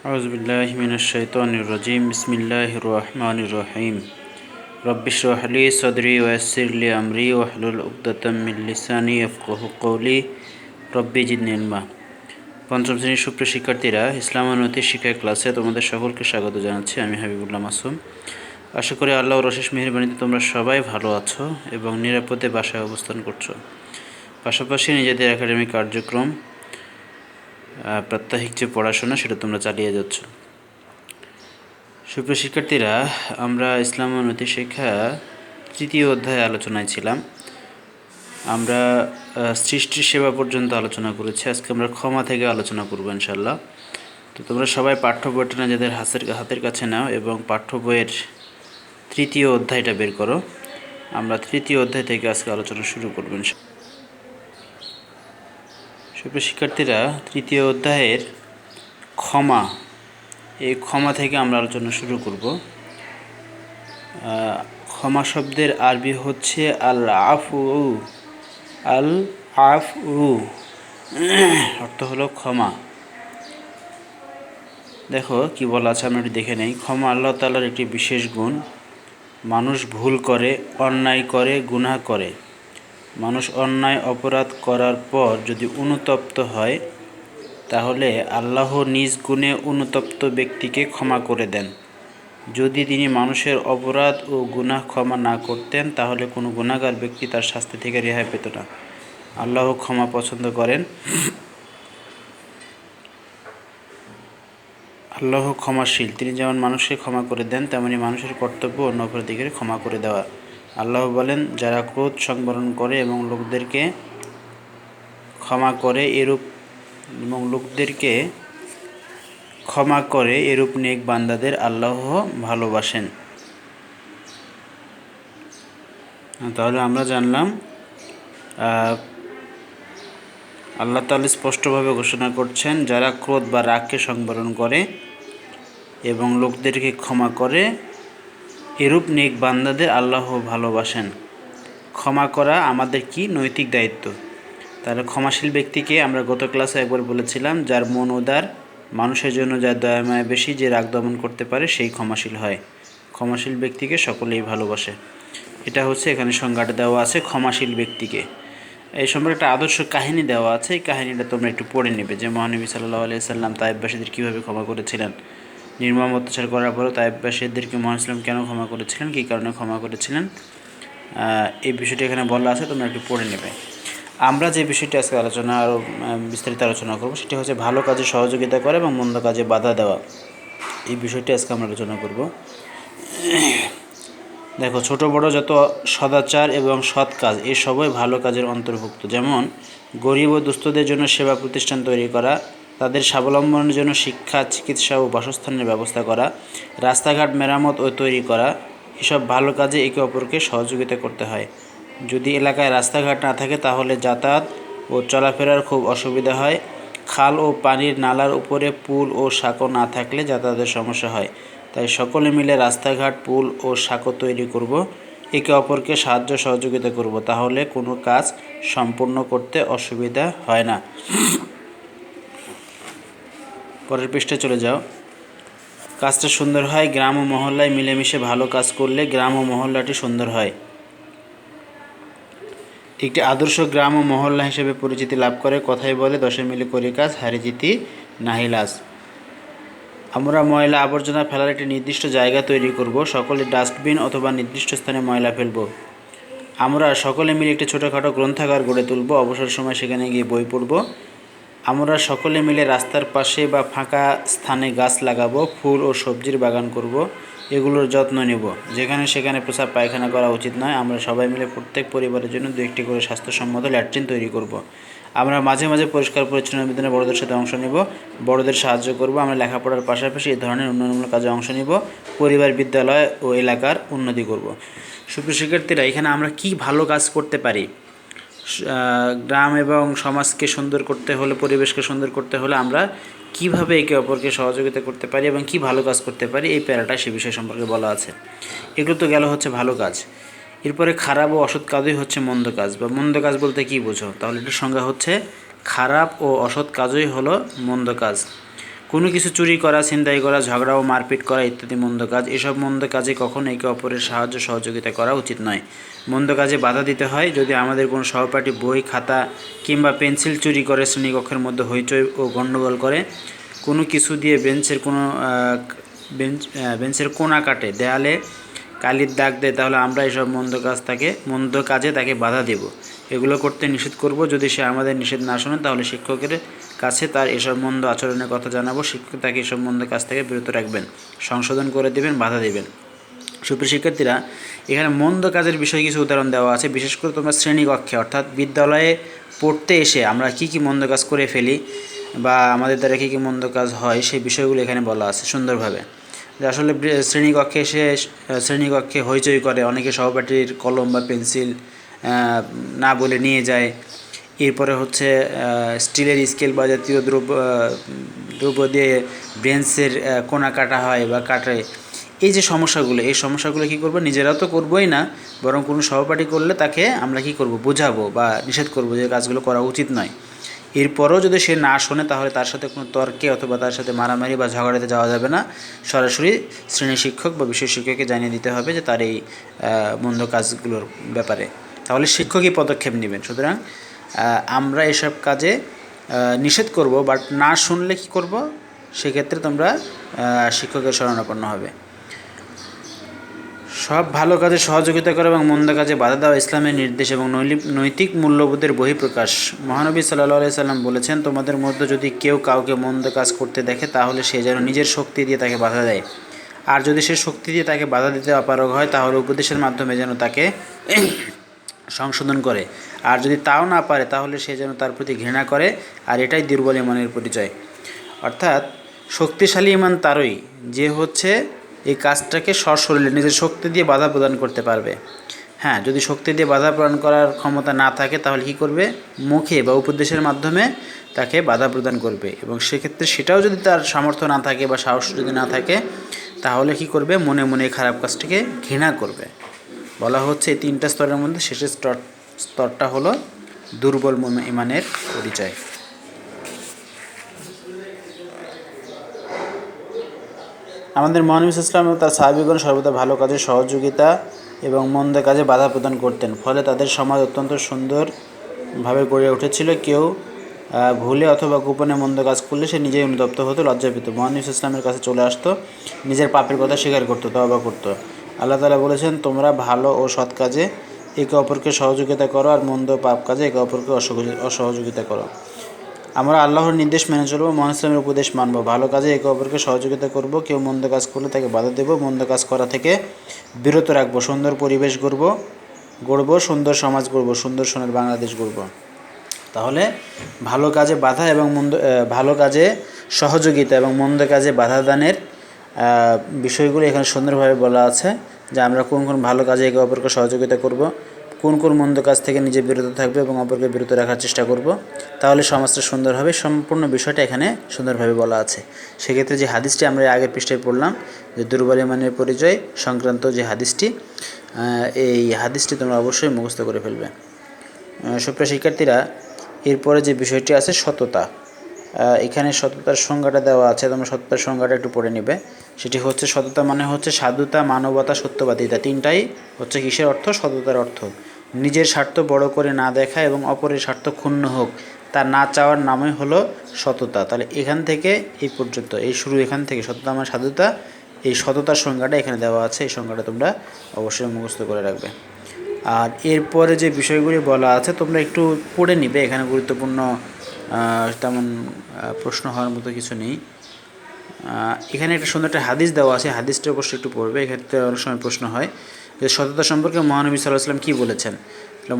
أعوذ بالله من الشيطان الرجيم بسم الله الرحمن الرحيم رب اشرح لي صدري ويسر لي أمري واحلل عقدة من لساني يفقه قولي ربي জিদনি ইলমা পঞ্চম শ্রেণীর সুপ্রিয় শিক্ষার্থীরা ইসলাম ও নৈতিক শিক্ষা ক্লাসে তোমাদের সকলকে স্বাগত জানাচ্ছি আমি হাবিবুল্লাহ মাসুম আশা করি আল্লাহর অশেষ মেহরবানিতে তোমরা সবাই ভালো আছো এবং নিরাপদে বাসায় অবস্থান করছো পাশাপাশি নিজেদের একাডেমিক কার্যক্রম আহ, প্রাত্যহিক যে পড়াশোনা সেটা তোমরা চালিয়ে যাচ্ছ। সুপ্রিয় শিক্ষার্থীরা, আমরা ইসলাম নৈতিক শিক্ষা তৃতীয় অধ্যায়ে আলোচনায় ছিলাম। আমরা সৃষ্টির সেবা পর্যন্ত আলোচনা করেছি। আজকে আমরা ক্ষমা থেকে আলোচনা করব ইনশাল্লাহ তো তোমরা সবাই পাঠ্য বইটা নিজেদের হাতের হাতের কাছে নাও এবং পাঠ্য বইয়ের তৃতীয় অধ্যায়টা বের করো। আমরা তৃতীয় অধ্যায় থেকে আজকে আলোচনা শুরু করব সুপ্রিয় শিক্ষার্থীরা, তৃতীয় অধ্যায়ের ক্ষমা। এই ক্ষমা থেকে আমরা আলোচনা শুরু করব। ক্ষমা শব্দের আরবি হচ্ছে আল আফু আল আফ উ অর্থ হলো ক্ষমা। দেখো কি বলা আছে, আমরা একটু দেখে নেই। ক্ষমা আল্লাহ তাআলার একটি বিশেষ গুণ। মানুষ ভুল করে, অন্যায় করে, গুনাহ করে। মানুষ অন্যায় অপরাধ করার পর যদি অনুতপ্ত হয়, তাহলে আল্লাহ নিজ গুণে অনুতপ্ত ব্যক্তিকে ক্ষমা করে দেন। যদি তিনি মানুষের অপরাধ ও গুনাহ ক্ষমা না করতেন, তাহলে কোনো গুণাগার ব্যক্তি তার শাস্তি থেকে রেহাই পেত না। আল্লাহ ক্ষমা পছন্দ করেন। আল্লাহ ক্ষমাশীল। তিনি যেমন মানুষকে ক্ষমা করে দেন, তেমনি মানুষের কর্তব্য অন্য অপরাধীকে ক্ষমা করে দেওয়া। আল্লাহ বলেন, যারা ক্রোধ সংবরণ করে এবং লোকদেরকে ক্ষমা করে এরূপ এবং লোকদেরকে ক্ষমা করে এরূপ নেক বান্দাদের আল্লাহ ভালোবাসেন। তাহলে আমরা জানলাম আল্লাহ তাআলা স্পষ্টভাবে ঘোষণা করছেন, যারা ক্রোধ বা রাগকে সংবরণ করে এবং লোকদেরকে ক্ষমা করে এরূপ নেক বান্দাদের আল্লাহ ভালোবাসেন। ক্ষমা করা আমাদের কি নৈতিক দায়িত্ব? তাহলে ক্ষমাশীল ব্যক্তিকে আমরা গত ক্লাসে একবার বলেছিলাম, যার মন উদার মানুষের জন্য যার দয়ামায়া বেশি, যে রাগ দমন করতে পারে, সেই ক্ষমাশীল হয়। ক্ষমাশীল ব্যক্তিকে সকলেই ভালোবাসে। এটা হচ্ছে এখানে সংজ্ঞাটা দেওয়া আছে, ক্ষমাশীল ব্যক্তিকে। এই সম্পর্কে একটা আদর্শ কাহিনী দেওয়া আছে, এই কাহিনীটা তোমরা একটু পড়ে নেবে যে মহানবী সাল্লাহ আলিয়া সাল্লাম তাইববাসীদের কীভাবে ক্ষমা করেছিলেন। নির্মম অত্যাচার করার পরেও তাইববাসীদেরকে মহান ইসলাম কেন ক্ষমা করেছিলেন? কী কারণে ক্ষমা করেছিলেন? এই বিষয়টি এখানে বলা আছে, তোমরা একটু পড়ে নেবে। আমরা যে বিষয়টি আজকে আলোচনা আরও বিস্তারিত আলোচনা করব, সেটি হচ্ছে ভালো কাজে সহযোগিতা করা এবং মন্দ কাজে বাধা দেওয়া। এই বিষয়টি আজকে আমরা আলোচনা করব। দেখো, ছোট বড় যত সদাচার এবং সৎ কাজ এই সবই ভালো কাজের অন্তর্ভুক্ত। যেমন গরিব ও দুস্থদের জন্য সেবা প্রতিষ্ঠান তৈরি করা তাদের স্বাবলম্বনের জন্য শিক্ষা, চিকিৎসা ও বাসস্থানের ব্যবস্থা করা, রাস্তাঘাট মেরামত ও তৈরি করা, এসব ভালো কাজে একে অপরকে সহযোগিতা করতে হয়। যদি এলাকায় রাস্তাঘাট না থাকে তাহলে যাতায়াত ও চলাফেরার খুব অসুবিধা হয়। খাল ও পানির নালার উপরে পুল ও সাঁকো না থাকলে যাতায়াতের সমস্যা হয়। তাই সকলে মিলে রাস্তাঘাট, পুল ও সাঁকো তৈরি করব, একে অপরকে সাহায্য সহযোগিতা করব। তাহলে কোনো কাজ সম্পূর্ণ করতে অসুবিধা হয় না। পরের পৃষ্ঠে চলে যাও। কাজটা সুন্দর হয়, গ্রাম ও মহল্লায় মিলেমিশে ভালো কাজ করলে গ্রাম ও মহল্লাটি সুন্দর হয়। একটি আদর্শ গ্রাম ও মহল্লা হিসেবে পরিচিতি লাভ করে, কথাই বলে, দশে মিলে করি কাজ, হারি নাহিলাস আমরা ময়লা আবর্জনা ফেলার একটি নির্দিষ্ট জায়গা তৈরি করব, সকলে ডাস্টবিন অথবা নির্দিষ্ট স্থানে ময়লা ফেলব। আমরা সকলে মিলে একটি ছোটোখাটো গ্রন্থাগার গড়ে তুলব, অবসর সময় সেখানে গিয়ে বই পড়ব। আমরা সকলে মিলে রাস্তার পাশে বা ফাঁকা স্থানে গাছ লাগাবো, ফুল ও সবজির বাগান করব, এগুলোর যত্ন নেব। যেখানে সেখানে প্রসাব পায়খানা করা উচিত নয়, আমরা সবাই মিলে প্রত্যেক পরিবারের জন্য দু একটি করে স্বাস্থ্যসম্মত ল্যাট্রিন তৈরি করব। আমরা মাঝে মাঝে পরিষ্কার পরিচ্ছন্ন বিধানে বড়দের সাথে অংশ নেব, বড়দের সাহায্য করব, আমরা লেখাপড়ার পাশাপাশি এই ধরনের উন্নয়নমূলক কাজে অংশ নিব, পরিবার, বিদ্যালয় ও এলাকার উন্নতি করব। সুপ্রিয় শিক্ষার্থীরা, এখানে আমরা কি ভালো কাজ করতে পারি? গ্রাম এবং সমাজকে সুন্দর করতে হলে, পরিবেশকে সুন্দর করতে হলে আমরা কীভাবে একে অপরকে সহযোগিতা করতে পারি এবং কি ভালো কাজ করতে পারি, এই প্যারাটা সে বিষয় সম্পর্কে বলা আছে। এগুলো তো গেল হচ্ছে ভালো কাজ। এরপরে খারাপ ও অসৎ কাজই হচ্ছে মন্দ কাজ। বা মন্দ কাজ বলতে কি বোঝো? তাহলে এটার সংজ্ঞা হচ্ছে, খারাপ ও অসৎ কাজই হলো মন্দ কাজ। কোনো কিছু চুরি করা, ছিনতাই করা, ঝগড়া ও মারপিট করা ইত্যাদি মন্দ কাজ, এসব মন্দ কাজে কখনো একে অপরের সাহায্য সহযোগিতা করা উচিত নয়। মন্দ কাজে বাধা দিতে হয় যদি আমাদের কোনো সহপাঠী বই, খাতা কিংবা পেন্সিল চুরি করে শ্রেণীকক্ষের মধ্যে হইচই ও গণ্ডগোল করে, কোনো কিছু দিয়ে বেঞ্চের কোনো বেঞ্চ বেঞ্চের কোনা কাটে, দেয়ালে কালির দাগ দেয়, তাহলে আমরা এসব মন্দ কাজ তাকে, মন্দ কাজে তাকে বাধা দেব। এগুলো করতে নিষেধ করব, যদি সে আমাদের নিষেধ না শোনে, তাহলে শিক্ষকের কাছে তার এসব মন্দ আচরণের কথা জানাব, শিক্ষক তাকে এসব মন্দ কাজ থেকে বিরত রাখবেন, সংশোধন করে দেবেন, বাধা দেবেন। সুপ্রিয় শিক্ষার্থীরা, এখানে মন্দ কাজের বিষয়ে কিছু উদাহরণ দেওয়া আছে, বিশেষ করে তোমরা শ্রেণীকক্ষে, অর্থাৎ বিদ্যালয়ে পড়তে এসে আমরা কি কি মন্দ কাজ করে ফেলি বা আমাদের দ্বারা কী কী মন্দ কাজ হয়, সেই বিষয়গুলো এখানে বলা আছে সুন্দরভাবে। যে আসলে শ্রেণীকক্ষে এসে শ্রেণীকক্ষে হইচই করে। অনেকে সহপাঠীর কলম বা পেন্সিল না বলে নিয়ে যায়। এরপরে হচ্ছে স্টিলের স্কেল বা জাতীয় দ্রব্য দ্রব্য দিয়ে ব্রেঞ্চের কোনা কাটা হয় বা কাটে। এই যে সমস্যাগুলো, এই সমস্যাগুলো কী করব? নিজেরাও তো করবোই না। বরং কোনো সহপাঠী করলে তাকে আমরা কি করব? বোঝাবো বা নিষেধ করব যে কাজগুলো করা উচিত নয়। এরপরও যদি সে না শোনে, তাহলে তার সাথে কোনো তর্কে অথবা তার সাথে মারামারি বা ঝগড়াতে যাওয়া যাবে না। সরাসরি শ্রেণি শিক্ষক বা বিষয় শিক্ষককে জানিয়ে দিতে হবে যে তার এই মন্দ কাজগুলোর ব্যাপারে। তাহলে শিক্ষকই পদক্ষেপ নেবেন। সুতরাং আমরা এসব কাজে নিষেধ করব, বাট না শুনলে কি করব? সেক্ষেত্রে তোমরা শিক্ষকের শরণাপন্ন হবে। সব ভালো কাজে সহযোগিতা করা এবং মন্দ কাজে বাধা দেওয়া ইসলামের নির্দেশ এবং নৈতিক মূল্যবোধের বহিঃপ্রকাশ। মহানবী সাল্লাহ সাল্লাম বলেছেন, তোমাদের মধ্যে যদি কেউ কাউকে মন্দ কাজ করতে দেখে, তাহলে সে যেন নিজের শক্তি দিয়ে তাকে বাধা দেয়। আর যদি সে শক্তি দিয়ে তাকে বাধা দিতে অপারগ হয়, তাহলে উপদেশের মাধ্যমে যেন তাকে সংশোধন করে। আর যদি তাও না পারে, তাহলে সে যেন তার প্রতি ঘৃণা করে। আর এটাই দুর্বল ইমানের পরিচয়। অর্থাৎ, শক্তিশালী ইমান তারই। যে হচ্ছে এই কাজটাকে সশরীরে নিজের শক্তি দিয়ে বাধা প্রদান করতে পারবে। হ্যাঁ যদি শক্তি দিয়ে বাধা প্রদান করার ক্ষমতা না থাকে, তাহলে কী করবে? মুখে বা উপদেশের মাধ্যমে তাকে বাধা প্রদান করবে এবং সেক্ষেত্রে সেটাও যদি তার সামর্থ্য না থাকে বা সাহস যদি না থাকে, তাহলে কি করবে? মনে মনে খারাপ কাজটিকে ঘৃণা করবে। বলা হচ্ছে এই তিনটা স্তরের মধ্যে শেষের স্তর স্তরটা হলো দুর্বল মন- ইমানের পরিচয়। আমাদের মহানবী ইসলাম এবং তার সাহাবিগণ সর্বদা ভালো কাজে সহযোগিতা এবং মন্দ কাজে বাধা প্রদান করতেন। ফলে তাদের সমাজ অত্যন্ত সুন্দরভাবে গড়ে উঠেছিল। কেউ ভুলে অথবা গোপনে মন্দ কাজ করলে সে নিজেই অনুতপ্ত হতো লজ্জা পেত। মহানবী ইসলামের কাছে চলে আসতো, নিজের পাপের কথা স্বীকার করতো তবা করতো। আল্লাহ তালা বলেছেন, তোমরা ভালো ও সৎ কাজে একে অপরকে সহযোগিতা করো আর মন্দ পাপ কাজে একে অপরকে অসহযোগি- অসহযোগিতা করো। আমরা আল্লাহর নির্দেশ মেনে চলবো, মহান ইসলামের উপদেশ মানব। ভালো কাজে একে অপরকে সহযোগিতা করব, কেউ মন্দ কাজ করলে তাকে বাধা দেব, মন্দ কাজ করা থেকে বিরত রাখব, সুন্দর পরিবেশ গড়ব গড়ব, সুন্দর সমাজ গড়ব, সুন্দর সোনার বাংলাদেশ গড়ব। তাহলে ভালো কাজে বাধা এবং মন্দ ভালো কাজে সহযোগিতা এবং মন্দ কাজে বাধা দানের বিষয়গুলো এখানে সুন্দরভাবে বলা আছে, যে আমরা কোন কোন ভালো কাজে একে অপরকে সহযোগিতা করব। কোন কোন মন্দ কাজ থেকে নিজে বিরত থাকবে এবং অপরকে বিরত রাখার চেষ্টা করব, তাহলে সমাজটা সুন্দর হবে। সম্পূর্ণ বিষয়টা এখানে সুন্দরভাবে বলা আছে। সেক্ষেত্রে যে হাদিসটি আমরা আগের পৃষ্ঠায় পড়লাম, যে দুর্বল ইমানের পরিচয় সংক্রান্ত যে হাদিসটি এই হাদিসটি তোমরা অবশ্যই মুখস্থ করে ফেলবে। সুপ্রিয় শিক্ষার্থীরা, এরপরে যে বিষয়টি আছে সততা। এখানে সততার সংজ্ঞাটা দেওয়া আছে, তোমরা সততার সংজ্ঞাটা একটু পড়ে নেবে। সেটি হচ্ছে সততা মানে হচ্ছে সাধুতা, মানবতা, সত্যবাদিতা, তিনটাই হচ্ছে কিসের অর্থ? সততার অর্থ। নিজের স্বার্থ বড় করে না দেখা এবং অপরের স্বার্থ ক্ষুণ্ণ হোক, তা না চাওয়ার নামই হলো সততা। তাহলে এখান থেকে এই পর্যন্ত, এই শুরু এখান থেকে, সততা মানে সাধুতা। এই সততার সংজ্ঞাটা এখানে দেওয়া আছে, এই সংজ্ঞাটা তোমরা অবশ্যই মুখস্থ করে রাখবে। আর এরপরে যে বিষয়গুলি বলা আছে, তোমরা একটু পড়ে নিবে, এখানে গুরুত্বপূর্ণ তেমন প্রশ্ন হওয়ার মতো কিছু নেই। এখানে একটা সুন্দর একটা হাদিস দেওয়া আছে, হাদিসটা অবশ্যই একটু পড়বে, এক্ষেত্রে অনেক সময় প্রশ্ন হয়। যে সততা সম্পর্কে মহানবী সাল্লাহ সাল্লাম কী বলেছেন?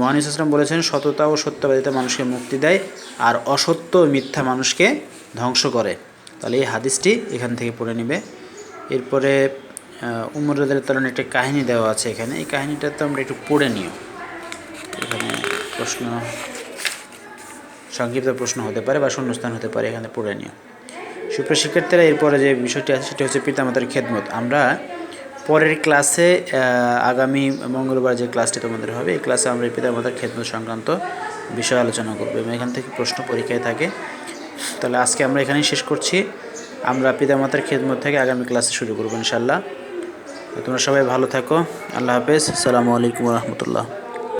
মহানবী সাল্লাম বলেছেন, সততা ও সত্যবাদিতা মানুষকে মুক্তি দেয় আর অসত্য মিথ্যা মানুষকে ধ্বংস করে। তাহলে এই হাদিসটি এখান থেকে পড়ে নেবে। এরপরে উমর তালন একটা কাহিনী দেওয়া আছে এখানে। এই কাহিনীটা তো আমরা একটু পড়ে নিও এখানে প্রশ্ন, সংক্ষিপ্ত প্রশ্ন হতে পারে বা শূন্যস্থান হতে পারে, এখানে পড়ে নিও। সুপ্রিয় শিক্ষার্থীরা, এরপরে যে বিষয়টি আছে, সেটি হচ্ছে পিতামাতার খেদমত। আমরা পরের ক্লাসে আগামী মঙ্গলবার যে ক্লাসটি তোমাদের হবে, এই ক্লাসে আমরা পিতামাতার খেদমত সংক্রান্ত বিষয় আলোচনা করব এবং এখান থেকে প্রশ্ন পরীক্ষায় থাকে। তাহলে আজকে আমরা এখানেই শেষ করছি। আমরা পিতামাতার খেদমত থেকে আগামী ক্লাসে শুরু করব ইনশাল্লাহ তোমরা সবাই ভালো থাকো। আল্লাহ হাফেজ। সালামু আলাইকুম রহমতুল্লাহ।